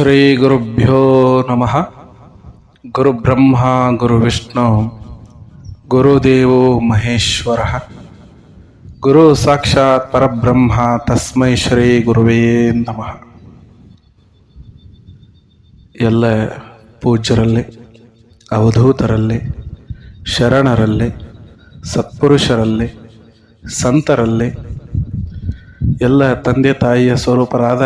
ಶ್ರೀ ಗುರುಭ್ಯೋ ನಮಃ ಗುರುಬ್ರಹ್ಮ ಗುರುವಿಷ್ಣು ಗುರುದೇವೋ ಮಹೇಶ್ವರ ಗುರು ಸಾಕ್ಷಾತ್ ಪರಬ್ರಹ್ಮ ತಸ್ಮೈ ಶ್ರೀ ಗುರುವೇ ನಮಃ ಎಲ್ಲ ಪೂಜ್ಯರಲ್ಲಿ, ಅವಧೂತರಲ್ಲಿ, ಶರಣರಲ್ಲಿ, ಸತ್ಪುರುಷರಲ್ಲಿ, ಸಂತರಲ್ಲಿ, ಎಲ್ಲ ತಂದೆ ತಾಯಿಯ ಸ್ವರೂಪರಾದ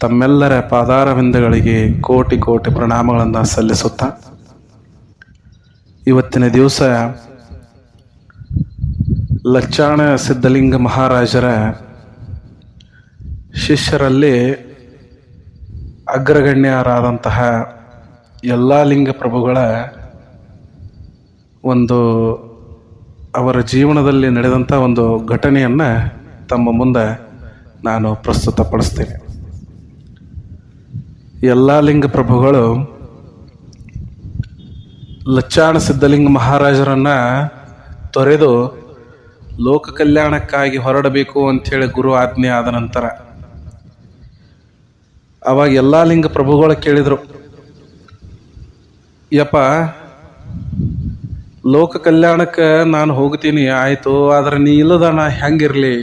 ತಮ್ಮೆಲ್ಲರ ಪಾದಾರವಿಂದಗಳಿಗೆ ಕೋಟಿ ಕೋಟಿ ಪ್ರಣಾಮಗಳನ್ನು ಸಲ್ಲಿಸುತ್ತಾ ಇವತ್ತಿನ ದಿವಸ ಲಚ್ಚಾಣ ಸಿದ್ಧಲಿಂಗ ಮಹಾರಾಜರ ಶಿಷ್ಯರಲ್ಲಿ ಅಗ್ರಗಣ್ಯರಾದಂತಹ ಎಲ್ಲ ಲಿಂಗ ಪ್ರಭುಗಳ ಒಂದು ಅವರ ಜೀವನದಲ್ಲಿ ನಡೆದಂಥ ಒಂದು ಘಟನೆಯನ್ನು ತಮ್ಮ ಮುಂದೆ ನಾನು ಪ್ರಸ್ತುತಪಡಿಸ್ತೇನೆ. ಎಲ್ಲ ಲಿಂಗ ಪ್ರಭುಗಳು ಲಚ್ಚಾಣ ಸಿದ್ಧಲಿಂಗ ಮಹಾರಾಜರನ್ನ ತೊರೆದು ಲೋಕ ಕಲ್ಯಾಣಕ್ಕಾಗಿ ಹೊರಡಬೇಕು ಅಂಥೇಳಿ ಗುರು ಆಜ್ಞೆ ಆದ ನಂತರ ಅವಾಗ ಎಲ್ಲ ಲಿಂಗ ಪ್ರಭುಗಳು ಕೇಳಿದರು, ಯಪ್ಪ, ಲೋಕ ಕಲ್ಯಾಣಕ್ಕೆ ನಾನು ಹೋಗ್ತೀನಿ, ಆಯಿತು, ಆದ್ರೆ ನೀ ಇಲ್ಲದ ನಾ ಹೆಂಗಿರಲಿ?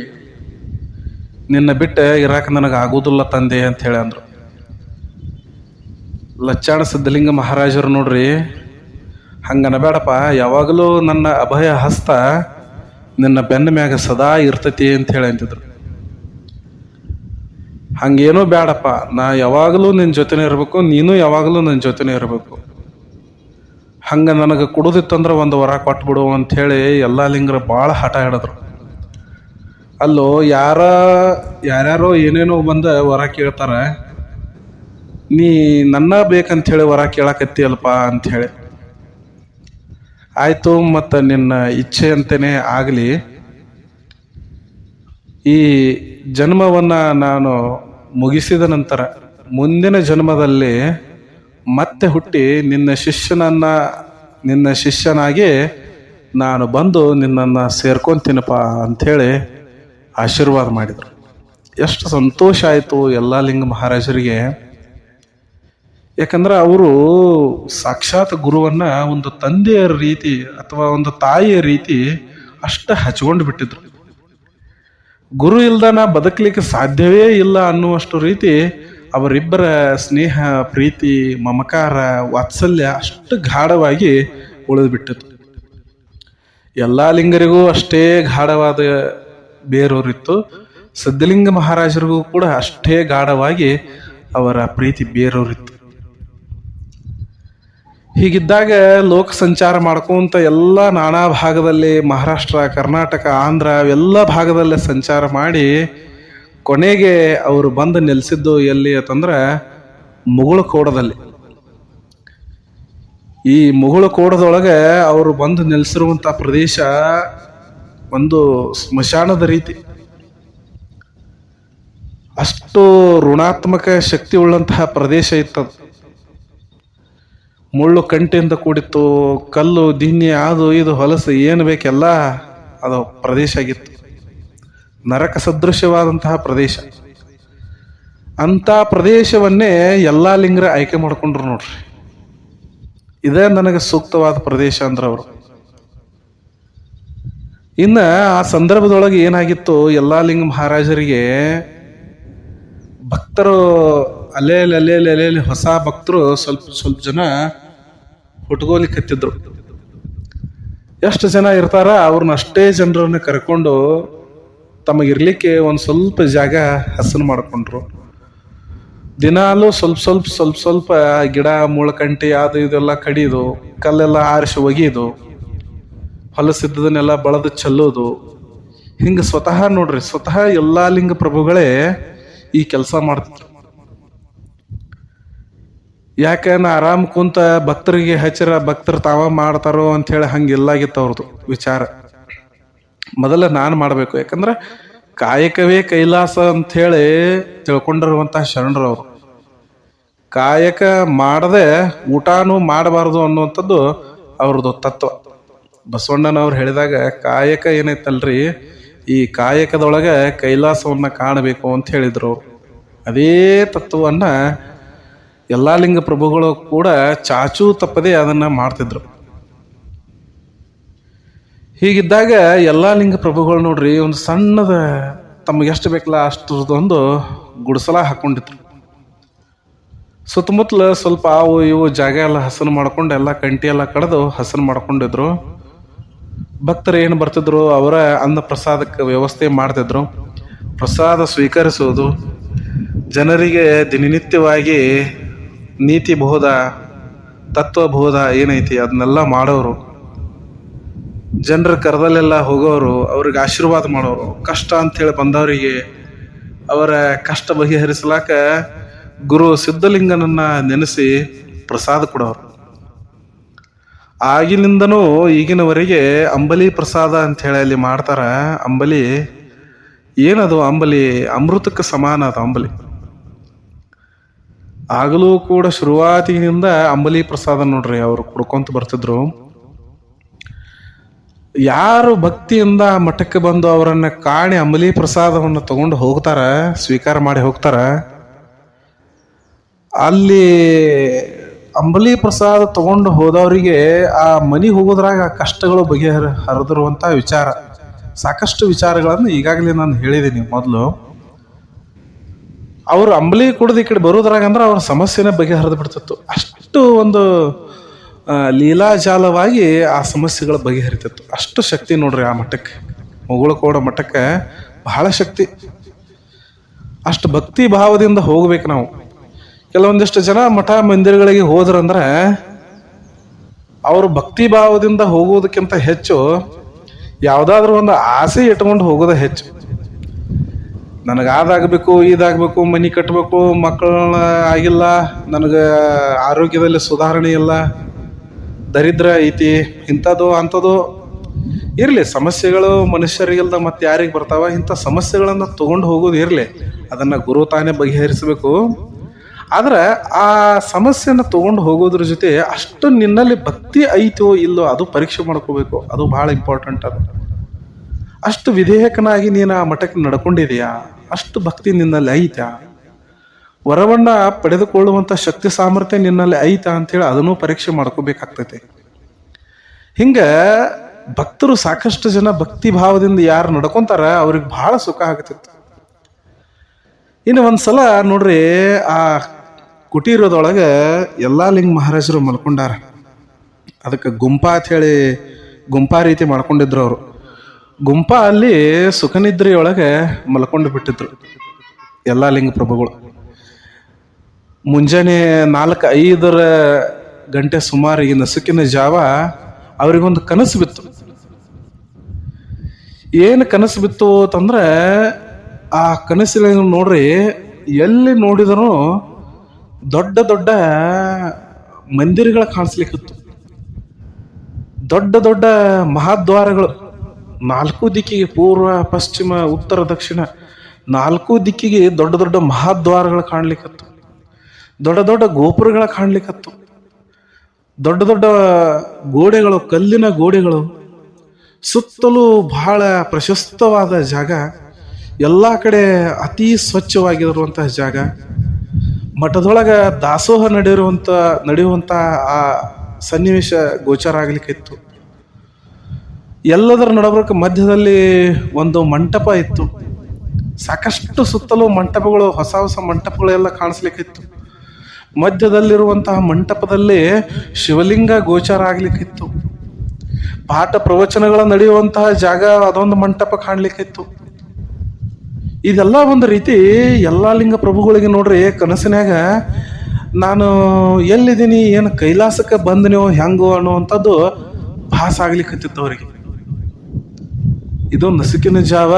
ನಿನ್ನ ಬಿಟ್ಟು ಇರಾಕ ನನಗೆ ಆಗೋದಿಲ್ಲ ತಂದೆ ಅಂತ ಹೇಳಿ ಅಂದರು. ಲಚ್ಚಾಣ ಸಿದ್ಧಲಿಂಗ ಮಹಾರಾಜರು ನೋಡ್ರಿ ಹಂಗನಬೇಡಪ್ಪ ಯಾವಾಗಲೂ ನನ್ನ ಅಭಯ ಹಸ್ತ ನಿನ್ನ ಬೆನ್ನ ಮ್ಯಾಗ ಸದಾ ಇರ್ತೈತಿ ಅಂತ ಹೇಳಿ ಅಂತಿದ್ರು. ಹಂಗೇನೂ ಬೇಡಪ್ಪ ನಾ ಯಾವಾಗಲೂ ನಿನ್ನ ಜೊತೆನೇ ಇರಬೇಕು, ನೀನು ಯಾವಾಗಲೂ ನನ್ನ ಜೊತೆನೇ ಇರಬೇಕು. ಹಂಗೆ ನನಗೆ ಕೊಡುದಿತ್ತಂದ್ರೆ ಒಂದು ವರ ಕೊಟ್ಬಿಡು ಅಂಥೇಳಿ ಎಲ್ಲ ಲಿಂಗರು ಭಾಳ ಹಠ ಹಿಡಿದ್ರು. ಅಲ್ಲೋ, ಯಾರ ಯಾರ್ಯಾರೋ ಏನೇನೋ ಬಂದ ವರ ಕೇಳ್ತಾರೆ. ನೀ ನನ್ನ ಬೇಕಂಥೇಳಿ ವರ ಅಲ್ಪ ಅಂಥೇಳಿ ಆಯಿತು, ಮತ್ತು ನಿನ್ನ ಇಚ್ಛೆ ಅಂತೇನೆ ಆಗಲಿ. ಈ ಜನ್ಮವನ್ನು ನಾನು ಮುಗಿಸಿದ ನಂತರ ಮುಂದಿನ ಜನ್ಮದಲ್ಲಿ ಮತ್ತೆ ಹುಟ್ಟಿ ನಿನ್ನ ಶಿಷ್ಯನನ್ನ, ನಿನ್ನ ಶಿಷ್ಯನಾಗಿ ನಾನು ಬಂದು ನಿನ್ನನ್ನು ಸೇರ್ಕೊಂತೀನಪ್ಪ ಅಂಥೇಳಿ ಆಶೀರ್ವಾದ ಮಾಡಿದರು. ಎಷ್ಟು ಸಂತೋಷ ಆಯಿತು ಎಲ್ಲ ಲಿಂಗ ಮಹಾರಾಜರಿಗೆ. ಯಾಕಂದ್ರೆ ಅವರು ಸಾಕ್ಷಾತ್ ಗುರುವನ್ನ ಒಂದು ತಂದೆಯ ರೀತಿ ಅಥವಾ ಒಂದು ತಾಯಿಯ ರೀತಿ ಅಷ್ಟು ಹಚ್ಕೊಂಡು ಬಿಟ್ಟಿದ್ರು. ಗುರು ಇಲ್ದನ ಬದುಕಲಿಕ್ಕೆ ಸಾಧ್ಯವೇ ಇಲ್ಲ ಅನ್ನುವಷ್ಟು ರೀತಿ ಅವರಿಬ್ಬರ ಸ್ನೇಹ, ಪ್ರೀತಿ, ಮಮಕಾರ, ವಾತ್ಸಲ್ಯ ಅಷ್ಟು ಗಾಢವಾಗಿ ಉಳಿದುಬಿಟ್ಟಿತ್ತು. ಎಲ್ಲ ಲಿಂಗರಿಗೂ ಅಷ್ಟೇ ಗಾಢವಾದ ಬೇರೂರಿತ್ತು. ಸಿದ್ಧಲಿಂಗ ಮಹಾರಾಜರಿಗೂ ಕೂಡ ಅಷ್ಟೇ ಗಾಢವಾಗಿ ಅವರ ಪ್ರೀತಿ ಬೇರೂರಿತ್ತು. ಹೀಗಿದ್ದಾಗ ಲೋಕ ಸಂಚಾರ ಮಾಡ್ಕೊಂತ ಎಲ್ಲ ನಾನಾ ಭಾಗದಲ್ಲಿ ಮಹಾರಾಷ್ಟ್ರ, ಕರ್ನಾಟಕ, ಆಂಧ್ರ ಎಲ್ಲ ಭಾಗದಲ್ಲೇ ಸಂಚಾರ ಮಾಡಿ ಕೊನೆಗೆ ಅವರು ಬಂದು ನೆಲೆಸಿದ್ದು ಎಲ್ಲಿ ಅಂತಂದ್ರೆ ಮುಗುಳು ಕೋಡದಲ್ಲಿ ಈ ಮುಗುಳಕೋಡದೊಳಗೆ ಅವರು ಬಂದು ನೆಲೆಸಿರುವಂಥ ಪ್ರದೇಶ ಒಂದು ಸ್ಮಶಾನದ ರೀತಿ. ಅಷ್ಟು ಋಣಾತ್ಮಕ ಶಕ್ತಿ ಉಳ್ಳಂತಹ ಪ್ರದೇಶ ಇತ್ತದು. ಮುಳ್ಳು ಕಂಟೆಯಿಂದ ಕೂಡಿತ್ತು, ಕಲ್ಲು ದಿನ್ನಿ ಅದು ಇದು ಹೊಲಸು, ಏನು ಬೇಕೆಲ್ಲ ಅದು ಪ್ರದೇಶ ಆಗಿತ್ತು. ನರಕ ಸದೃಶ್ಯವಾದಂತಹ ಪ್ರದೇಶ. ಅಂಥ ಪ್ರದೇಶವನ್ನೇ ಎಲ್ಲ ಲಿಂಗರ ಆಯ್ಕೆ ಮಾಡ್ಕೊಂಡ್ರು ನೋಡ್ರಿ. ಇದೇ ನನಗೆ ಸೂಕ್ತವಾದ ಪ್ರದೇಶ ಅಂದ್ರೆ ಅವರು. ಇನ್ನು ಆ ಸಂದರ್ಭದೊಳಗೆ ಏನಾಗಿತ್ತು, ಎಲ್ಲ ಲಿಂಗ ಮಹಾರಾಜರಿಗೆ ಭಕ್ತರು ಅಲ್ಲೇ ಅಲ್ಲೇ ಅಲ್ಲೇ ಹೊಸ ಭಕ್ತರು ಸ್ವಲ್ಪ ಸ್ವಲ್ಪ ಜನ ಹುಟ್ಕೋಲಿ ಹತ್ತಿದ್ರು ಎಷ್ಟು ಜನ ಇರ್ತಾರ, ಅವ್ರನ್ನ ಅಷ್ಟೇ ಜನರನ್ನ ಕರ್ಕೊಂಡು ತಮಗಿರ್ಲಿಕ್ಕೆ ಒಂದು ಸ್ವಲ್ಪ ಜಾಗ ಹಸನು ಮಾಡ್ಕೊಂಡ್ರು. ದಿನಾಲೂ ಸ್ವಲ್ಪ ಸ್ವಲ್ಪ ಸ್ವಲ್ಪ ಸ್ವಲ್ಪ ಗಿಡ, ಮುಳಕಂಟಿ, ಅದು ಇದೆಲ್ಲ ಕಡಿದು, ಕಲ್ಲೆಲ್ಲ ಆರಿಸಿ ಒಗೆಯೋದು ಹೊಲಸಿದ್ದದನ್ನೆಲ್ಲ ಬಳದು ಚೆಲ್ಲೋದು. ಹಿಂಗೆ ಸ್ವತಃ ನೋಡ್ರಿ, ಸ್ವತಃ ಎಲ್ಲ ಲಿಂಗ ಪ್ರಭುಗಳೇ ಈ ಕೆಲಸ ಮಾಡ್ತಿದ್ರು. ಯಾಕೆ ನಾ ಆರಾಮ್ ಕುಂತ ಭಕ್ತರಿಗೆ ಹಚ್ಚಿರ ಭಕ್ತರು ತಾವ ಮಾಡ್ತಾರೋ ಹೇಳಿ ಹಂಗೆ ಇಲ್ಲಾಗಿತ್ತು ಅವ್ರದ್ದು ವಿಚಾರ. ಮೊದಲ ನಾನು ಮಾಡಬೇಕು, ಯಾಕಂದ್ರೆ ಕಾಯಕವೇ ಕೈಲಾಸ ಅಂಥೇಳಿ ತಿಳ್ಕೊಂಡಿರುವಂತಹ ಶರಣರು ಅವರು. ಕಾಯಕ ಮಾಡದೆ ಊಟನೂ ಮಾಡಬಾರ್ದು ಅನ್ನುವಂಥದ್ದು ಅವ್ರದ್ದು ತತ್ವ. ಬಸವಣ್ಣನವ್ರು ಹೇಳಿದಾಗ ಕಾಯಕ ಏನೈತಲ್ರಿ, ಈ ಕಾಯಕದೊಳಗೆ ಕೈಲಾಸವನ್ನ ಕಾಣಬೇಕು ಅಂತ ಹೇಳಿದರು ಅದೇ ತತ್ವವನ್ನ ಎಲ್ಲ ಲಿಂಗ ಪ್ರಭುಗಳು ಕೂಡ ಚಾಚೂ ತಪ್ಪದೆ ಅದನ್ನ ಮಾಡ್ತಿದ್ರು. ಹೀಗಿದ್ದಾಗ ಎಲ್ಲ ಲಿಂಗ ಪ್ರಭುಗಳು ನೋಡ್ರಿ ಒಂದು ಸಣ್ಣದ ತಮಗೆ ಎಷ್ಟು ಬೇಕಲ್ಲ ಅಷ್ಟೊಂದು ಗುಡಿಸಲ ಹಾಕೊಂಡಿದ್ರು. ಸುತ್ತಮುತ್ತಲು ಸ್ವಲ್ಪ ಅವು ಇವು ಜಾಗ ಎಲ್ಲ ಹಸನು ಮಾಡ್ಕೊಂಡು ಎಲ್ಲ ಕಂಟಿ ಎಲ್ಲ ಕಡ್ದು ಹಸನು ಮಾಡ್ಕೊಂಡಿದ್ರು. ಭಕ್ತರು ಏನು ಬರ್ತಿದ್ರು ಅವರ ಅನ್ನ ಪ್ರಸಾದಕ್ಕೆ ವ್ಯವಸ್ಥೆ ಮಾಡ್ತಿದ್ರು. ಪ್ರಸಾದ ಸ್ವೀಕರಿಸುವುದು. ಜನರಿಗೆ ದಿನನಿತ್ಯವಾಗಿ ನೀತಿ ಬೋಧ ತತ್ವಬೋಧ ಏನೈತಿ ಅದನ್ನೆಲ್ಲ ಮಾಡೋರು. ಜನರ ಕರದಲ್ಲೆಲ್ಲ ಹೋಗೋರು, ಅವ್ರಿಗೆ ಆಶೀರ್ವಾದ ಮಾಡೋರು. ಕಷ್ಟ ಅಂತೇಳಿ ಬಂದವರಿಗೆ ಅವರ ಕಷ್ಟ ಬಗೆಹರಿಸಲಾಕ ಗುರು ಸಿದ್ಧಲಿಂಗನನ್ನ ನೆನೆಸಿ ಪ್ರಸಾದ ಕೊಡೋರು. ಆಗಿನಿಂದನೂ ಈಗಿನವರೆಗೆ ಅಂಬಲಿ ಪ್ರಸಾದ ಅಂತ ಹೇಳಿ ಅಲ್ಲಿ ಮಾಡ್ತಾರೆ. ಅಂಬಲಿ ಏನದು ಅಂಬಲಿ? ಅಮೃತಕ್ಕೆ ಸಮಾನ ಅದು ಅಂಬಲಿ. ಆಗಲೂ ಕೂಡ ಶುರುವಾತಿನಿಂದ ಅಂಬಲಿ ಪ್ರಸಾದ ನೋಡ್ರಿ ಅವರು ಕುಡ್ಕೊಂತ ಬರ್ತಿದ್ರು. ಯಾರು ಭಕ್ತಿಯಿಂದ ಮಠಕ್ಕೆ ಬಂದು ಅವರನ್ನ ಕಾಣಿ ಅಂಬಲಿ ಪ್ರಸಾದವನ್ನು ತಗೊಂಡು ಹೋಗ್ತಾರ, ಸ್ವೀಕಾರ ಮಾಡಿ ಹೋಗ್ತಾರ, ಅಲ್ಲಿ ಅಂಬಲಿ ಪ್ರಸಾದ ತಗೊಂಡು ಹೋದವರಿಗೆ ಆ ಮನಿ ಹೋಗೋದ್ರಾಗ ಆ ಕಷ್ಟಗಳು ಬಗೆಹರ ಹರಿದಿರುವಂತ ವಿಚಾರ. ಸಾಕಷ್ಟು ವಿಚಾರಗಳನ್ನು ಈಗಾಗಲೇ ನಾನು ಹೇಳಿದ್ದೀನಿ ಮೊದಲು. ಅವರು ಅಂಬಲಿ ಕುಡ್ದು ಈ ಕಡೆ ಬರೋದ್ರಾಗ ಅಂದ್ರೆ ಅವ್ರ ಸಮಸ್ಯೆನೇ ಬಗೆಹರಿದು ಬಿಡ್ತಿತ್ತು. ಅಷ್ಟು ಒಂದು ಲೀಲಾಜಾಲವಾಗಿ ಆ ಸಮಸ್ಯೆಗಳು ಬಗೆಹರಿತಿತ್ತು. ಅಷ್ಟು ಶಕ್ತಿ ನೋಡ್ರಿ ಆ ಮಠಕ್ಕೆ. ಮುಗುಳಕೋಡ ಮಠಕ್ಕೆ ಬಹಳ ಶಕ್ತಿ. ಅಷ್ಟು ಭಕ್ತಿ ಭಾವದಿಂದ ಹೋಗ್ಬೇಕು ನಾವು. ಕೆಲವೊಂದಿಷ್ಟು ಜನ ಮಠ ಮಂದಿರಗಳಿಗೆ ಹೋದ್ರಂದ್ರೆ ಅವರು ಭಕ್ತಿ ಭಾವದಿಂದ ಹೋಗೋದಕ್ಕಿಂತ ಹೆಚ್ಚು ಯಾವುದಾದ್ರೂ ಒಂದು ಆಸೆ ಇಟ್ಕೊಂಡು ಹೋಗೋದೇ ಹೆಚ್ಚು. ನನಗೆ ಅದಾಗಬೇಕು ಇದಾಗಬೇಕು, ಮನೆ ಕಟ್ಟಬೇಕು ಮಕ್ಕಳನ್ನ ಆಗಿಲ್ಲ, ನನಗೆ ಆರೋಗ್ಯದಲ್ಲಿ ಸುಧಾರಣೆ ಇಲ್ಲ, ದರಿದ್ರ ಐತಿ, ಇಂಥದ್ದು, ಅಂಥದ್ದು. ಇರಲಿ, ಸಮಸ್ಯೆಗಳು ಮನುಷ್ಯರಿಗಿಲ್ದ ಮತ್ತೆ ಯಾರಿಗೆ ಬರ್ತಾವ, ಇಂಥ ಸಮಸ್ಯೆಗಳನ್ನು ತೊಗೊಂಡು ಹೋಗೋದು ಇರಲಿ. ಅದನ್ನು ಗುರು ತಾನೇ ಬಗೆಹರಿಸಬೇಕು. ಆದ್ರೆ ಆ ಸಮಸ್ಯೆನ ತೊಗೊಂಡು ಹೋಗೋದ್ರ ಜೊತೆ ಅಷ್ಟು ನಿನ್ನಲ್ಲಿ ಭಕ್ತಿ ಐತೋ ಇಲ್ಲೋ ಅದು ಪರೀಕ್ಷೆ ಮಾಡ್ಕೋಬೇಕು. ಅದು ಭಾಳ ಇಂಪಾರ್ಟೆಂಟ್ ಅದು. ಅಷ್ಟು ವಿಧೇಯಕನಾಗಿ ನೀನು ಆ ಮಠಕ್ಕೆ ನಡ್ಕೊಂಡಿದೀಯಾ? ಅಷ್ಟು ಭಕ್ತಿ ನಿನ್ನಲ್ಲಿ ಐತಾ ವರವನ್ನ ಪಡೆದುಕೊಳ್ಳುವಂಥ ಶಕ್ತಿ ಸಾಮರ್ಥ್ಯ ನಿನ್ನಲ್ಲಿ ಐತಾ ಅಂತೇಳಿ ಅದನ್ನು ಪರೀಕ್ಷೆ ಮಾಡ್ಕೋಬೇಕಾಗ್ತೈತೆ. ಹಿಂಗ ಭಕ್ತರು ಸಾಕಷ್ಟು ಜನ ಭಕ್ತಿ ಭಾವದಿಂದ ಯಾರು ನಡ್ಕೊಂತಾರ ಅವ್ರಿಗೆ ಬಹಳ ಸುಖ ಆಗ್ತಿತ್ತು. ಇನ್ನು ಒಂದ್ಸಲ ನೋಡ್ರಿ, ಆ ಕುಟೀರದೊಳಗೆ ಎಲ್ಲ ಲಿಂಗ ಮಹಾರಾಜರು ಮಲ್ಕೊಂಡಾರ. ಅದಕ್ಕೆ ಗುಂಪಾ ಅಂತ ಹೇಳಿ ಗುಂಪಾ ರೀತಿ ಮಾಡ್ಕೊಂಡಿದ್ರು ಅವರು. ಗುಂಪಾ ಅಲ್ಲಿ ಸುಖನಿದ್ರೆಯೊಳಗೆ ಮಲ್ಕೊಂಡು ಬಿಟ್ಟಿದ್ರು ಎಲ್ಲ ಲಿಂಗ ಪ್ರಭುಗಳು ಮುಂಜಾನೆ ನಾಲ್ಕು ಐದರ ಗಂಟೆ ಸುಮಾರಿಗೆ ನಸುಕಿನ ಜಾವ ಅವರಿಗೊಂದು ಕನಸು ಬಿತ್ತು. ಏನು ಕನಸು ಬಿತ್ತು ಅಂತಂದ್ರೆ ಆ ಕನಸಿನ ನೋಡ್ರಿ ಎಲ್ಲಿ ನೋಡಿದರೂ ದೊಡ್ಡ ದೊಡ್ಡ ಮಂದಿರಗಳ ಕಾಣಿಸ್ಲಿಕ್ಕಿತ್ತು. ದೊಡ್ಡ ದೊಡ್ಡ ಮಹಾದ್ವಾರಗಳು. ನಾಲ್ಕು ದಿಕ್ಕಿಗೆ ಪೂರ್ವ, ಪಶ್ಚಿಮ, ಉತ್ತರ, ದಕ್ಷಿಣ, ನಾಲ್ಕು ದಿಕ್ಕಿಗೆ ದೊಡ್ಡ ದೊಡ್ಡ ಮಹಾದ್ವಾರಗಳು ಕಾಣ್ಲಿಕ್ಕತ್ತು ದೊಡ್ಡ ದೊಡ್ಡ ಗೋಪುರಗಳ ಕಾಣ್ಲಿಕ್ಕತ್ತು ದೊಡ್ಡ ದೊಡ್ಡ ಗೋಡೆಗಳು, ಕಲ್ಲಿನ ಗೋಡೆಗಳು, ಸುತ್ತಲೂ ಬಹಳ ಪ್ರಶಸ್ತವಾದ ಜಾಗ. ಎಲ್ಲ ಕಡೆ ಅತಿ ಸ್ವಚ್ಛವಾಗಿರುವಂತಹ ಜಾಗ. ಮಠದೊಳಗೆ ದಾಸೋಹ ನಡೆಯುವಂತ ನಡೆಯುವಂಥ ಆ ಸನ್ನಿವೇಶ ಗೋಚರ ಆಗ್ಲಿಕ್ಕಿತ್ತು ಎಲ್ಲದರ ನಡಬರ್ಕ ಮಧ್ಯದಲ್ಲಿ ಒಂದು ಮಂಟಪ ಇತ್ತು. ಸಾಕಷ್ಟು ಸುತ್ತಲೂ ಮಂಟಪಗಳು, ಹೊಸ ಹೊಸ ಮಂಟಪಗಳೆಲ್ಲ ಕಾಣಿಸ್ಲಿಕ್ಕಿತ್ತು. ಮಧ್ಯದಲ್ಲಿರುವಂತಹ ಮಂಟಪದಲ್ಲಿ ಶಿವಲಿಂಗ ಗೋಚರ ಆಗ್ಲಿಕ್ಕಿತ್ತು. ಪಾಠ ಪ್ರವಚನಗಳ ನಡೆಯುವಂತಹ ಜಾಗ ಅದೊಂದು ಮಂಟಪ ಕಾಣ್ಲಿಕ್ಕಿತ್ತು. ಇದೆಲ್ಲ ಒಂದು ರೀತಿ ಎಲ್ಲ ಲಿಂಗ ಪ್ರಭುಗಳಿಗೆ ನೋಡ್ರಿ ಕನಸಿನಾಗ ನಾನು ಎಲ್ಲಿದ್ದೀನಿ, ಏನು ಕೈಲಾಸಕ್ಕೆ ಬಂದನೋ, ಹೆಂಗೋ ಅನ್ನುವಂಥದ್ದು ಭಾಸ ಆಗ್ಲಿಕ್ಕತ್ತಿತ್ತು ಅವರಿಗೆ. ಇದು ನಸುಕಿನ ಜಾವ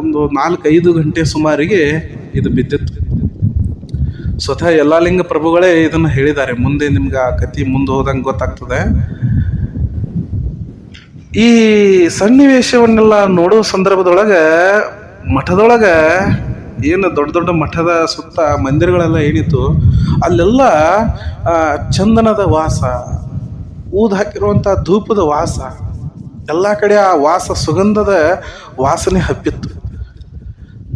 ಒಂದು ನಾಲ್ಕೈದು ಗಂಟೆ ಸುಮಾರಿಗೆ ಇದು ಬಿದ್ದಿತ್ತು. ಸ್ವತಃ ಎಲ್ಲಾ ಲಿಂಗ ಪ್ರಭುಗಳೇ ಇದನ್ನು ಹೇಳಿದ್ದಾರೆ. ಮುಂದೆ ನಿಮ್ಗೆ ಆ ಕತಿ ಮುಂದೆ ಹೋದಂಗೆ ಗೊತ್ತಾಗ್ತದೆ. ಈ ಸನ್ನಿವೇಶವನ್ನೆಲ್ಲ ನೋಡುವ ಸಂದರ್ಭದೊಳಗೆ ಮಠದೊಳಗೆ ಏನು ದೊಡ್ಡ ದೊಡ್ಡ ಮಠದ ಸುತ್ತ ಮಂದಿರಗಳೆಲ್ಲ ಏನಿತ್ತು, ಅಲ್ಲೆಲ್ಲ ಚಂದನದ ವಾಸ, ಊದ್ ಹಾಕಿರುವಂಥ ಧೂಪದ ವಾಸ ಎಲ್ಲ ಕಡೆ ಆ ವಾಸ ಸುಗಂಧದ ವಾಸನೆ ಹಬ್ಬಿತ್ತು.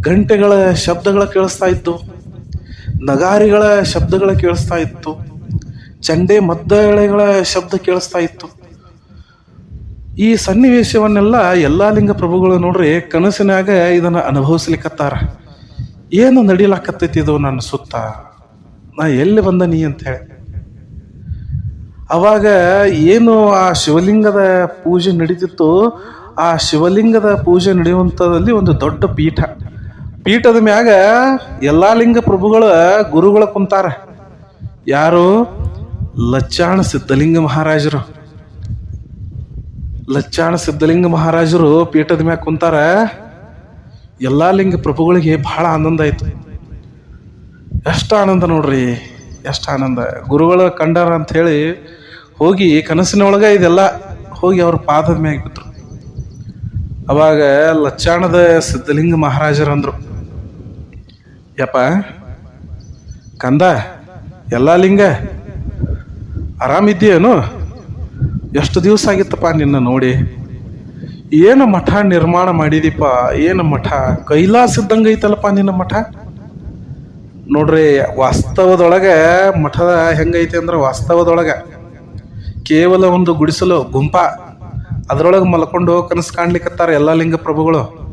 ಗಂಟೆಗಳ ಶಬ್ದಗಳು ಕೇಳಿಸ್ತಾ ಇತ್ತು. ನಗಾರಿಗಳ ಶಬ್ದಗಳ ಕೇಳಿಸ್ತಾ ಇತ್ತು. ಚಂಡೆ ಮದ್ದಳೆಗಳ ಶಬ್ದ ಕೇಳಿಸ್ತಾ ಇತ್ತು. ಈ ಸನ್ನಿವೇಶವನ್ನೆಲ್ಲ ಎಲ್ಲ ಲಿಂಗ ಪ್ರಭುಗಳು ನೋಡ್ರಿ ಕನಸಿನಾಗ ಇದನ್ನ ಅನುಭವಿಸ್ಲಿಕ್ಕತ್ತಾರ ಏನು ನಡೀಲಾಕತ್ತೈತಿ ಇದು ನನ್ನ ಸುತ್ತ? ನಾ ಎಲ್ಲಿ ಬಂದ ನೀ ಅಂತ ಹೇಳಿ. ಅವಾಗ ಏನು ಆ ಶಿವಲಿಂಗದ ಪೂಜೆ ನಡೀತಿತ್ತು ಆ ಶಿವಲಿಂಗದ ಪೂಜೆ ನಡೆಯುವಂಥದ್ದಲ್ಲಿ ಒಂದು ದೊಡ್ಡ ಪೀಠ. ಪೀಠದ ಮ್ಯಾಗ ಎಲ್ಲ ಲಿಂಗ ಪ್ರಭುಗಳು ಗುರುಗಳ ಕುಂತಾರ. ಯಾರು? ಲಚ್ಚಾಣ ಸಿದ್ಧಲಿಂಗ ಮಹಾರಾಜರು. ಲಚ್ಚಾಣ ಸಿದ್ಧಲಿಂಗ ಮಹಾರಾಜರು ಪೀಠದ ಮ್ಯಾಗ ಕುಂತಾರ. ಎಲ್ಲ ಲಿಂಗ ಪ್ರಭುಗಳಿಗೆ ಬಹಳ ಆನಂದ ಆಯ್ತು. ಎಷ್ಟು ಆನಂದ ನೋಡ್ರಿ. ಎಷ್ಟು ಆನಂದ ಗುರುಗಳ ಕಂಡಾರ ಅಂತ ಹೇಳಿ ಹೋಗಿ ಕನಸಿನೊಳಗೆ ಇದೆಲ್ಲ ಹೋಗಿ ಅವ್ರ ಪಾದದ ಮ್ಯಾಗ ಬಿದ್ರು ಅವಾಗ ಲಚ್ಚಾಣದ ಸಿದ್ಧಲಿಂಗ ಮಹಾರಾಜರು ಅಂದ್ರು ಯಪ್ಪ, ಕಂದ, ಎಲ್ಲ ಲಿಂಗ, ಆರಾಮಿದ್ದೀಯೇನು? ಎಷ್ಟು ದಿವಸ ಆಗಿತ್ತಪ್ಪ ನಿನ್ನ ನೋಡಿ? ಏನು ಮಠ ನಿರ್ಮಾಣ ಮಾಡಿದೀಪ? ಏನು ಮಠ? ಕೈಲಾಸ ಇದ್ದಂಗೆ ಐತಲ್ಲಪ್ಪ ನಿನ್ನ ಮಠ? ನೋಡ್ರಿ, ವಾಸ್ತವದೊಳಗೆ ಮಠದ ಹೆಂಗೈತಿ ಅಂದ್ರೆ ವಾಸ್ತವದೊಳಗೆ ಕೇವಲ ಒಂದು ಗುಡಿಸಲು, ಗುಂಪ, ಅದರೊಳಗೆ ಮಲ್ಕೊಂಡು ಕನಸು ಕಾಣ್ಲಿಕ್ಕತ್ತಾರ ಎಲ್ಲ ಲಿಂಗ ಪ್ರಭುಗಳು.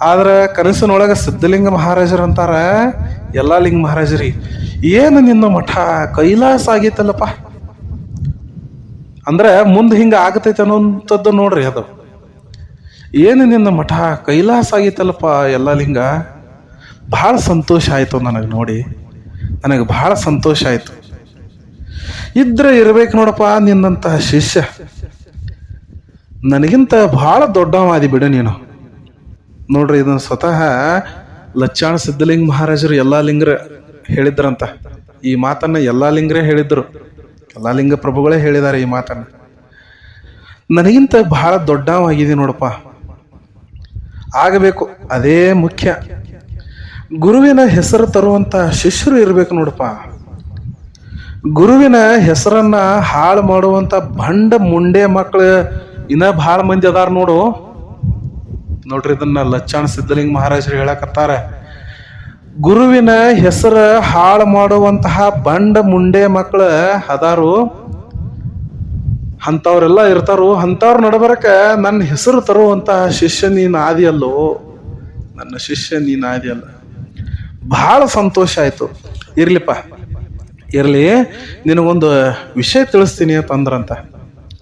ಆದ್ರೆ ಕನಸಿನೊಳಗೆ ಸಿದ್ಧಲಿಂಗ ಮಹಾರಾಜರು ಅಂತಾರ ಎಲ್ಲ ಲಿಂಗ ಮಹಾರಾಜರಿ. ಏನು ನಿನ್ನ ಮಠ? ಕೈಲಾಸ ಆಗೈತಲ್ಲಪ್ಪ. ಅಂದ್ರೆ ಮುಂದೆ ಹಿಂಗ ಆಗತೈತೆ ಅನ್ನೋಂಥದ್ದು ನೋಡ್ರಿ ಅದು. ಏನು ನಿನ್ನ ಮಠ? ಕೈಲಾಸ ಆಗೈತಲ್ಲಪ್ಪ ಎಲ್ಲ ಲಿಂಗ. ಬಹಳ ಸಂತೋಷ ಆಯಿತು ನನಗೆ ನೋಡಿ. ನನಗೆ ಬಹಳ ಸಂತೋಷ ಆಯಿತು. ಇದ್ರೆ ಇರ್ಬೇಕು ನೋಡಪ್ಪ ನಿನ್ನಂತಹ ಶಿಷ್ಯ. ನನಗಿಂತ ಬಹಳ ದೊಡ್ಡವಾದಿ ಬಿಡು ನೀನು. ನೋಡ್ರಿ ಇದನ್ನು ಸ್ವತಃ ಲಚ್ಚಾಣ ಸಿದ್ಧಲಿಂಗ ಮಹಾರಾಜರು ಎಲ್ಲಾ ಲಿಂಗರ ಹೇಳಿದ್ರಂತ. ಈ ಮಾತನ್ನ ಎಲ್ಲಾ ಲಿಂಗರೇ ಹೇಳಿದ್ರು. ಎಲ್ಲಾ ಲಿಂಗ ಪ್ರಭುಗಳೇ ಹೇಳಿದ್ದಾರೆ ಈ ಮಾತನ್ನ. ನನಗಿಂತ ಬಹಳ ದೊಡ್ಡವಾಗಿದೆ ನೋಡಪ್ಪ. ಆಗಬೇಕು, ಅದೇ ಮುಖ್ಯ. ಗುರುವಿನ ಹೆಸರು ತರುವಂತ ಶಿಷ್ಯರು ಇರ್ಬೇಕು ನೋಡಪ್ಪ. ಗುರುವಿನ ಹೆಸರನ್ನ ಹಾಳು ಮಾಡುವಂತ ಭಂಡ ಮುಂಡೆ ಮಕ್ಕಳು ಇನ್ನ ಬಹಳ ಮಂದಿ ಅದಾರ ನೋಡು. ನೋಡ್ರಿ ಇದನ್ನ ಲಚ್ಚಾಣ ಸಿದ್ಧಲಿಂಗ ಮಹಾರಾಜರು ಹೇಳಕತ್ತಾರ. ಗುರುವಿನ ಹೆಸರು ಹಾಳು ಮಾಡುವಂತಹ ಬಂಡ ಮುಂಡೆ ಮಕ್ಕಳ ಅದಾರು. ಅಂಥವ್ರೆಲ್ಲ ಇರ್ತಾರು. ಅಂಥವ್ರು ನಡಬರಕ ನನ್ನ ಹೆಸರು ತರುವಂತಹ ಶಿಷ್ಯ ನೀನು ಆದಿಯಲ್ಲೋ. ನನ್ನ ಶಿಷ್ಯ ನೀನು ಆದಿಯಲ್ಲ. ಬಹಳ ಸಂತೋಷ ಆಯ್ತು. ಇರ್ಲಿಪ್ಪ. ಇರ್ಲಿ, ನಿನಗೊಂದು ವಿಷಯ ತಿಳಿಸ್ತೀನಿ ಅಂತ ಅಂದ್ರಂತ.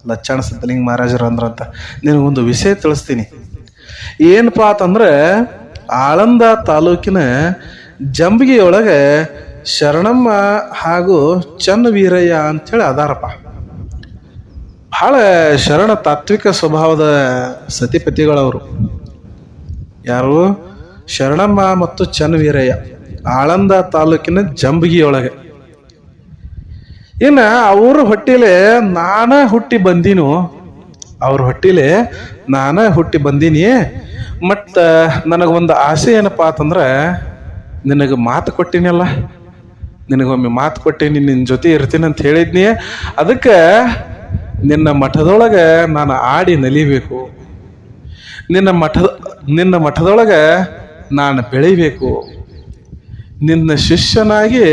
ಲಚ್ಚಾಣ ಸಿದ್ಧಲಿಂಗ ಮಹಾರಾಜರು ಅಂದ್ರಂತ. ನಿನಗೊಂದು ವಿಷಯ ತಿಳಿಸ್ತೀನಿ. ಏನಪ್ಪ ಅಂತಂದ್ರೆ, ಆಳಂದ ತಾಲೂಕಿನ ಜಂಬಗಿಯೊಳಗೆ ಶರಣಮ್ಮ ಹಾಗೂ ಚನ್ನ ವೀರಯ್ಯ ಅಂಥೇಳಿ ಅದಾರಪ್ಪ. ಬಹಳ ಶರಣ ತಾತ್ವಿಕ ಸ್ವಭಾವದ ಸತಿಪತಿಗಳವರು. ಯಾರು? ಶರಣಮ್ಮ ಮತ್ತು ಚನ್ನ ವೀರಯ್ಯ ಆಳಂದ ತಾಲೂಕಿನ ಜಂಬಗಿಯೊಳಗೆ. ಇನ್ನ ಅವ್ರ ಹೊಟ್ಟಿಲೆ ನಾನ ಹುಟ್ಟಿ ಬಂದಿನೂ, ಅವ್ರ ಹೊಟ್ಟಿಲೆ ನಾನ ಹುಟ್ಟಿ ಬಂದೀನಿ. ಮತ್ತ ನನಗೊಂದು ಆಸೆ ಏನಪ್ಪಾ ಅಂತಂದ್ರೆ, ನಿನಗೆ ಮಾತು ಕೊಟ್ಟಿನಲ್ಲ, ನಿನಗೊಮ್ಮೆ ಮಾತು ಕೊಟ್ಟೀನಿ ನಿನ್ನ ಜೊತೆ ಇರ್ತೀನಿ ಅಂತ ಹೇಳಿದ್ನಿ. ಅದಕ್ಕೆ ನಿನ್ನ ಮಠದೊಳಗೆ ನಾನು ಆಡಿ ನಲಿಬೇಕು. ನಿನ್ನ ಮಠದ, ನಿನ್ನ ಮಠದೊಳಗೆ ನಾನು ಬೆಳಿಬೇಕು. ನಿನ್ನ ಶಿಷ್ಯನಾಗಿ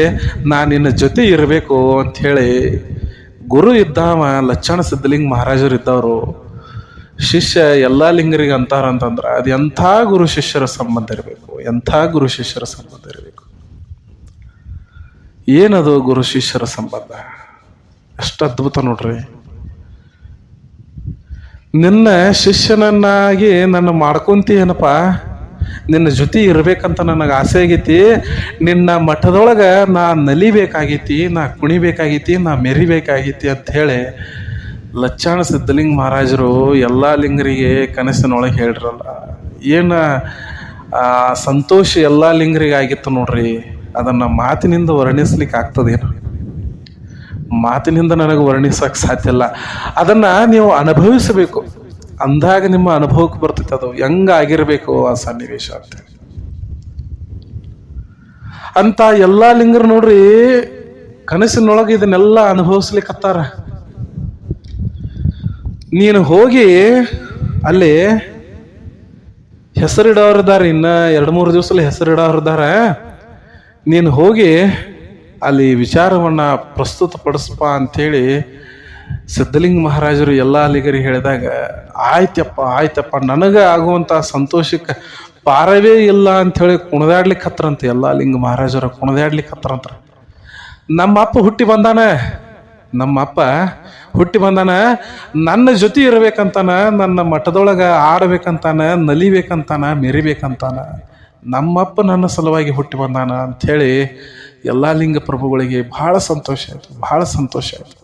ನಾನು ನಿನ್ನ ಜೊತೆ ಇರಬೇಕು ಅಂತ ಹೇಳಿ ಗುರು ಇದ್ದಾವ, ಲಕ್ಷಣ ಸಿದ್ಧಲಿಂಗ ಮಹಾರಾಜರು ಇದ್ದವರು. ಶಿಷ್ಯ ಎಲ್ಲಾ ಲಿಂಗರಿಗೆ ಅಂತಾರ ಅಂತಂದ್ರ ಅದು ಎಂಥ ಗುರು ಶಿಷ್ಯರ ಸಂಬಂಧ ಇರಬೇಕು, ಎಂಥ ಗುರು ಶಿಷ್ಯರ ಸಂಬಂಧ ಇರಬೇಕು. ಏನದು ಗುರು ಶಿಷ್ಯರ ಸಂಬಂಧ? ಎಷ್ಟು ಅದ್ಭುತ ನೋಡ್ರಿ. ನಿನ್ನ ಶಿಷ್ಯನನ್ನಾಗಿ ನನ್ನ ಮಾಡ್ಕೊಂತೀಯನಪ್ಪ ನಿನ್ನ ಜೊತೆ ಇರಬೇಕಂತ ನನಗೆ ಆಸೆ ಆಗೈತಿ. ನಿನ್ನ ಮಠದೊಳಗೆ ನಾ ನಲಿಬೇಕಾಗೈತಿ, ನಾ ಕುಣಿಬೇಕಾಗೈತಿ, ನಾ ಮೆರಿಬೇಕಾಗೈತಿ ಅಂತ ಹೇಳಿ ಲಚ್ಚಾಣ ಸಿದ್ಧಲಿಂಗ ಮಹಾರಾಜರು ಎಲ್ಲ ಲಿಂಗರಿಗೆ ಕನಸಿನೊಳಗೆ ಹೇಳ್ರಲ್ಲ. ಏನು ಸಂತೋಷ ಎಲ್ಲ ಲಿಂಗರಿಗೆ ಆಗಿತ್ತು ನೋಡ್ರಿ. ಅದನ್ನು ಮಾತಿನಿಂದ ವರ್ಣಿಸ್ಲಿಕ್ಕೆ ಆಗ್ತದೇನು? ಮಾತಿನಿಂದ ನನಗೆ ವರ್ಣಿಸೋಕೆ ಸಾಧ್ಯ ಇಲ್ಲ. ಅದನ್ನು ನೀವು ಅನುಭವಿಸಬೇಕು. ಅಂದಾಗ ನಿಮ್ಮ ಅನುಭವಕ್ಕೆ ಬರ್ತಿತ್ತು ಅದು. ಹೆಂಗ ಆಗಿರ್ಬೇಕು ಆ ಸನ್ನಿವೇಶ ಅಂತ ಅಂತ ಎಲ್ಲಾ ಲಿಂಗರು ನೋಡ್ರಿ, ಕನಸಿನೊಳಗೆ ಇದನ್ನೆಲ್ಲ ಅನುಭವಿಸ್ಲಿಕ್ಕತ್ತಾರ ನೀನು ಹೋಗಿ ಅಲ್ಲಿ ಹೆಸರಿಡೋರಿದ್ದಾರೆ, ಇನ್ನ ಎರಡು ಮೂರು ದಿವಸದಲ್ಲಿ ಹೆಸರಿಡೋರಿದ್ದಾರೆ. ನೀನು ಹೋಗಿ ಅಲ್ಲಿ ವಿಚಾರವನ್ನ ಪ್ರಸ್ತುತಪಡಿಸಪ್ಪ ಅಂಥೇಳಿ ಸಿದ್ಧಲಿಂಗ ಮಹಾರಾಜರು ಎಲ್ಲ ಅಲ್ಲಿಗರಿಗೆ ಹೇಳಿದಾಗ ಆಯ್ತಪ್ಪ ಆಯ್ತಪ್ಪ ನನಗೆ ಆಗುವಂಥ ಸಂತೋಷಕ್ಕೆ ಪಾರವೇ ಇಲ್ಲ ಅಂಥೇಳಿ ಕುಣದಾಡ್ಲಿಕ್ಕೆ ಹತ್ರಂತ ಎಲ್ಲ ಲಿಂಗ ಮಹಾರಾಜರ ಕುಣದಾಡ್ಲಿಕ್ಕೆ ಹತ್ರಂತ ನಮ್ಮ ಅಪ್ಪ ಹುಟ್ಟಿ ಬಂದಾನ? ನಮ್ಮ ಅಪ್ಪ ಹುಟ್ಟಿ ಬಂದಾನ. ನನ್ನ ಜೊತೆ ಇರಬೇಕಂತಾನ, ನನ್ನ ಮಠದೊಳಗೆ ಆಡ್ಬೇಕಂತಾನ, ನಲಿಬೇಕಂತಾನ, ಮೆರಿಬೇಕಂತಾನ. ನಮ್ಮಪ್ಪ ನನ್ನ ಸಲುವಾಗಿ ಹುಟ್ಟಿ ಬಂದಾನ ಅಂಥೇಳಿ ಎಲ್ಲ ಲಿಂಗ ಪ್ರಭುಗಳಿಗೆ ಬಹಳ ಸಂತೋಷ ಆಯ್ತು, ಬಹಳ ಸಂತೋಷ ಆಯ್ತು.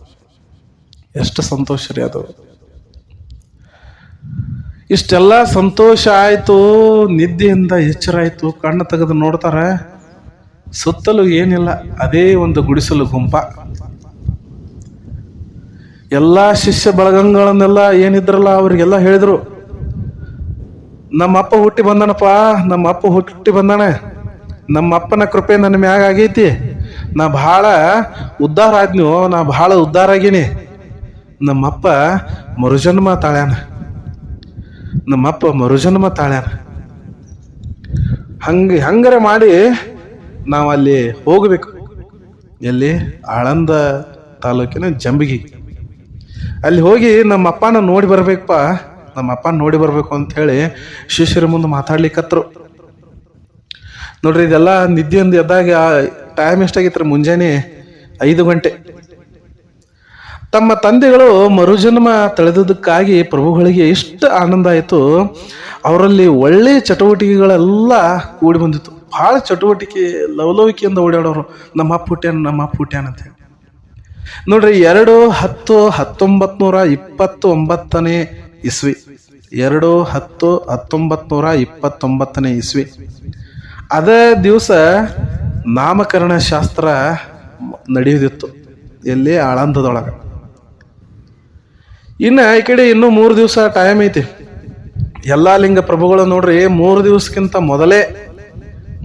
ಎಷ್ಟು ಸಂತೋಷ ರೀ ಅದು. ಇಷ್ಟೆಲ್ಲ ಸಂತೋಷ ಆಯಿತು, ನಿದ್ದೆಯಿಂದ ಎಚ್ಚರ ಆಯ್ತು ಕಣ್ಣು ತೆಗೆದು ನೋಡ್ತಾರೆ, ಸುತ್ತಲೂ ಏನಿಲ್ಲ, ಅದೇ ಒಂದು ಗುಡಿಸಲು ಗುಂಪ. ಎಲ್ಲ ಶಿಷ್ಯ ಬಳಗಗಳನ್ನೆಲ್ಲ ಏನಿದ್ರಲ್ಲ ಅವ್ರಿಗೆಲ್ಲ ಹೇಳಿದ್ರು ನಮ್ಮ ಅಪ್ಪ ಹುಟ್ಟಿ ಬಂದನಪ್ಪ ನಮ್ಮ ಅಪ್ಪ ಹುಟ್ಟಿ ಬಂದಾನೆ ನಮ್ಮ ಅಪ್ಪನ ಕೃಪೆ ನನ್ನ ಮ್ಯಾಗ ಆಗೈತಿ, ನಾ ಭಾಳ ಉದ್ಧಾರ ಆದ್ನು, ನಾ ಭಾಳ ಉದ್ಧಾರ ಆಗೀನಿ ನಮ್ಮಪ್ಪ ಮರುಜನ್ಮ ತಾಳ್ಯಾನ. ನಮ್ಮಪ್ಪ ಮರುಜನ್ಮ ತಾಳ್ಯಾನ. ಹಂಗೆ ಹಂಗರೆ ಮಾಡಿ ನಾವು ಅಲ್ಲಿ ಹೋಗಬೇಕು. ಎಲ್ಲಿ? ಆಳಂದ ತಾಲೂಕಿನ ಜಂಬಗಿ. ಅಲ್ಲಿ ಹೋಗಿ ನಮ್ಮ ಅಪ್ಪನ ನೋಡಿ ಬರ್ಬೇಕಪ್ಪ. ನಮ್ಮ ಅಪ್ಪನ ನೋಡಿ ಬರಬೇಕು ಅಂತ ಹೇಳಿ ಶಿಷ್ಯರ ಮುಂದೆ ಮಾತಾಡ್ಲಿಕ್ಕತ್ರು ನೋಡ್ರಿ, ಇದೆಲ್ಲ ನಿದ್ದೆಯಿಂದ ಎದ್ದಾಗ ಟೈಮ್ ಎಷ್ಟಾಗಿತ್ತು ಮುಂಜಾನೆ ಐದು ಗಂಟೆ. ತಮ್ಮ ತಂದೆಗಳು ಮರುಜನ್ಮ ತಳೆದುದಕ್ಕಾಗಿ ಪ್ರಭುಗಳಿಗೆ ಎಷ್ಟು ಆನಂದ ಆಯಿತು. ಅವರಲ್ಲಿ ಒಳ್ಳೆಯ ಚಟುವಟಿಕೆಗಳೆಲ್ಲ ಕೂಡಿ ಬಂದಿತ್ತು. ಭಾಳ ಚಟುವಟಿಕೆ, ಲವಲವಿಕೆಯಿಂದ ಓಡಾಡೋರು ನಮ್ಮ ಅಪ್ಪ ಹುಟ್ಯಾನ, ನಮ್ಮ ಅಪ್ಪ ಹುಟ್ಯಾನ ಅಂತ ಹೇಳಿ. ನೋಡ್ರಿ, ಎರಡು ಹತ್ತು ಹತ್ತೊಂಬತ್ ನೂರ ಇಪ್ಪತ್ತು ಒಂಬತ್ತನೇ ಇಸ್ವಿ. ಎರಡು ಹತ್ತು ಹತ್ತೊಂಬತ್ ನೂರ ಇಪ್ಪತ್ತೊಂಬತ್ತನೇ ಇಸ್ವಿ. ಅದೇ ದಿವಸ ನಾಮಕರಣ ಶಾಸ್ತ್ರ ನಡೆಯುದಿತ್ತು. ಎಲ್ಲಿ? ಆಳಂದದೊಳಗೆ. ಇನ್ನು ಈ ಕಡೆ ಇನ್ನೂ ಮೂರು ದಿವಸ ಟೈಮ್ ಐತಿ. ಎಲ್ಲ ಲಿಂಗ ಪ್ರಭುಗಳು ನೋಡ್ರಿ, ಮೂರು ದಿವಸಕ್ಕಿಂತ ಮೊದಲೇ,